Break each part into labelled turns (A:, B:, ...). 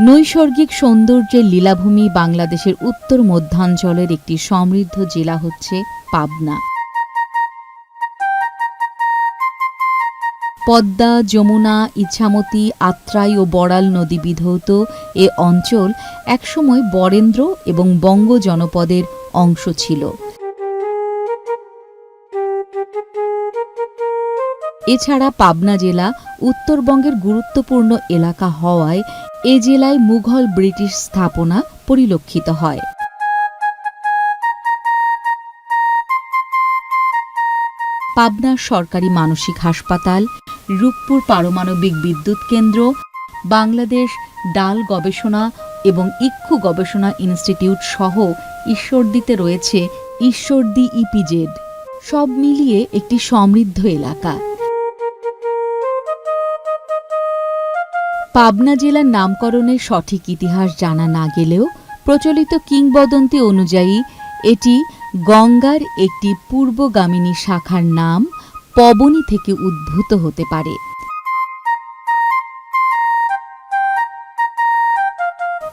A: নৈসর্গিক সৌন্দর্যের লীলাভূমি বাংলাদেশের উত্তর মধ্যাঞ্চলের একটি সমৃদ্ধ জেলা হচ্ছে পাবনা। পদ্মা, যমুনা, ইছামতি, আত্রাই ও বড়াল নদী বিধৌত এ অঞ্চল একসময় বরেন্দ্র এবং বঙ্গ জনপদের অংশ ছিল। এছাড়া পাবনা জেলা উত্তরবঙ্গের গুরুত্বপূর্ণ এলাকা হওয়ায় এ জেলায় মুঘল ব্রিটিশ স্থাপনা পরিলক্ষিত হয়। পাবনা সরকারি মানসিক হাসপাতাল, রূপপুর পারমাণবিক বিদ্যুৎ কেন্দ্র, বাংলাদেশ ডাল গবেষণা এবং ইক্ষু গবেষণা ইনস্টিটিউট সহ ঈশ্বরদীতে রয়েছে ঈশ্বরদী ইপিজেড। সব মিলিয়ে একটি সমৃদ্ধ এলাকা। পাবনা জেলার নামকরণের সঠিক ইতিহাস জানা না গেলেও প্রচলিত কিংবদন্তি অনুযায়ী এটি গঙ্গার একটি পূর্বগামিনী শাখার নাম পবনী থেকে উদ্ভূত হতে পারে।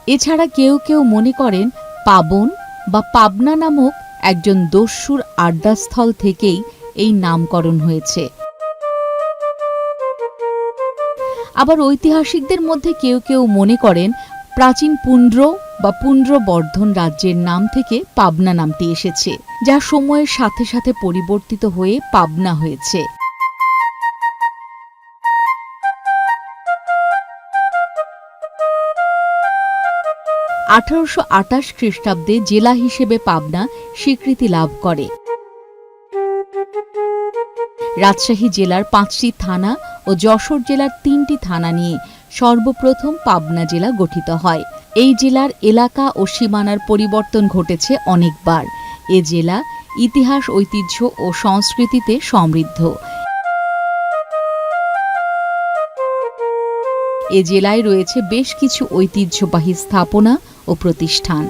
A: এছাড়া কেউ কেউ মনে করেন পাবন বা পাবনা নামক একজন দস্যুর আড্ডাস্থল থেকেই এই নামকরণ হয়েছে। আবার ঐতিহাসিকদের মধ্যে কেউ কেউ মনে করেন প্রাচীন পুন্ড্র বা পুন্ড্রবর্ধন রাজ্যের নাম থেকে পাবনা নামটি এসেছে, যা সময়ের সাথে সাথে পরিবর্তিত হয়ে পাবনা হয়েছে। আঠারোশো আটাশ খ্রিস্টাব্দে জেলা হিসেবে পাবনা স্বীকৃতি লাভ করে। রাজশাহী জেলার পাঁচটি থানা ও যশোর জেলার তিনটি থানা নিয়ে সর্বপ্রথম পাবনা জেলা গঠিত হয়। এই জেলার এলাকা ও সীমানার পরিবর্তন ঘটেছে অনেকবার। এ জেলা ইতিহাস, ঐতিহ্য ও সংস্কৃতিতে সমৃদ্ধ। এ জেলায় রয়েছে বেশ কিছু ঐতিহ্যবাহী স্থাপনা ও প্রতিষ্ঠান।